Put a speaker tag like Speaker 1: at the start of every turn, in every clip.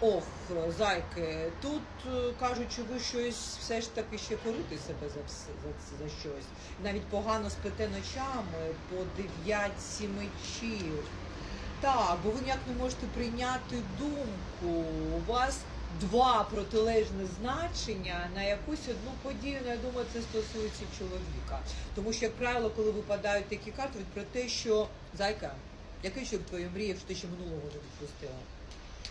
Speaker 1: Ох, зайки, тут е, кажуть, що ви щось все ж таки ще корите себе за, за, за щось. Навіть погано спите ночами по 9-7 мечів. Так, бо ви ніяк не можете прийняти думку. У вас два протилежні значення на якусь одну подію. Ну, я думаю, це стосується чоловіка. Тому що, як правило, коли випадають такі карти, про те, що зайка, який ще твоє мріяв, що ти ще минулого не відпустила?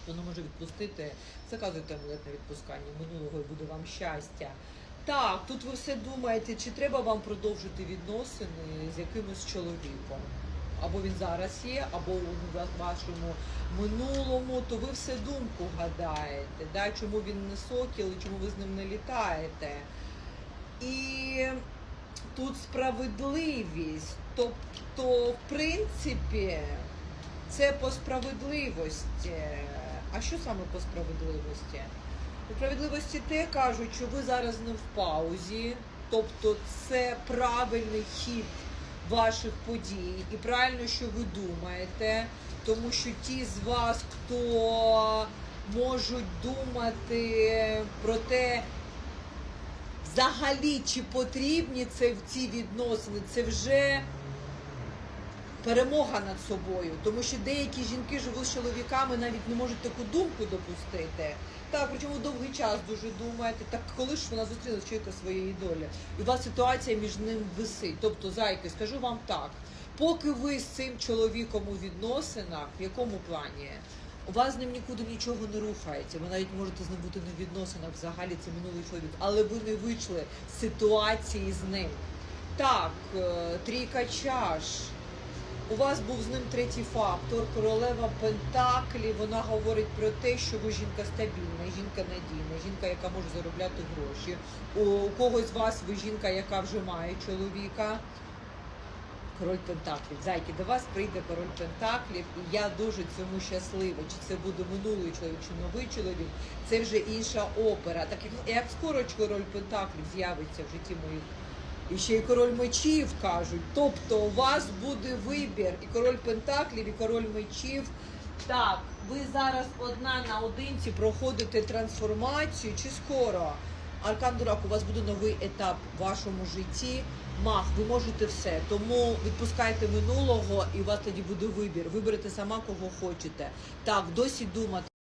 Speaker 1: Хто не може відпустити, заказуйте амулет на відпускання минулого і буде вам щастя. Так, тут ви все думаєте, чи треба вам продовжити відносини з якимось чоловіком. Або він зараз є, або у вашому минулому, то ви все думку гадаєте, да? чому він не сокіл і чому ви з ним не літаєте. І тут справедливість. Тобто, в принципі, це по справедливості. А що саме по справедливості? По справедливості те кажуть, що ви зараз не в паузі, тобто це правильний хід ваших подій, і правильно, що ви думаєте, тому що ті з вас, хто можуть думати про те, взагалі чи потрібні це в ці відносини, це вже перемога над собою, тому що деякі жінки живуть з чоловіками, навіть не можуть таку думку допустити. Так, причому довгий час дуже думаєте, так коли ж вона зустріла чоловіка своєї долі, і у вас ситуація між ним висить. Тобто, зайки, скажу вам так, поки ви з цим чоловіком у відносинах, в якому плані? У вас з ним нікуди нічого не рухається. Ви навіть можете з ним бути не відносинах, взагалі це минулий чоловік, але ви не вийшли з ситуації з ним. Так, е, трійка чаш. У вас був з ним третій фактор, королева Пентаклі. Вона говорить про те, що ви жінка стабільна, жінка надійна, жінка, яка може заробляти гроші. У, когось з вас ви жінка, яка вже має чоловіка. Король Пентаклів. Зайки, до вас прийде король Пентаклів, і я дуже цьому щаслива. Чи це буде минулий чоловік, чи новий чоловік, це вже інша опера. Так як, як скоро король Пентаклів з'явиться в житті моїх і ще й король мечів кажуть. Тобто у вас буде вибір і король пентаклів, і король мечів. Так, ви зараз одна на одинці проходите трансформацію чи скоро? Аркан Дурак, у вас буде новий етап в вашому житті. Мах, ви можете все. Тому відпускайте минулого, і у вас тоді буде вибір. Виберете сама кого хочете. Так, досі думати.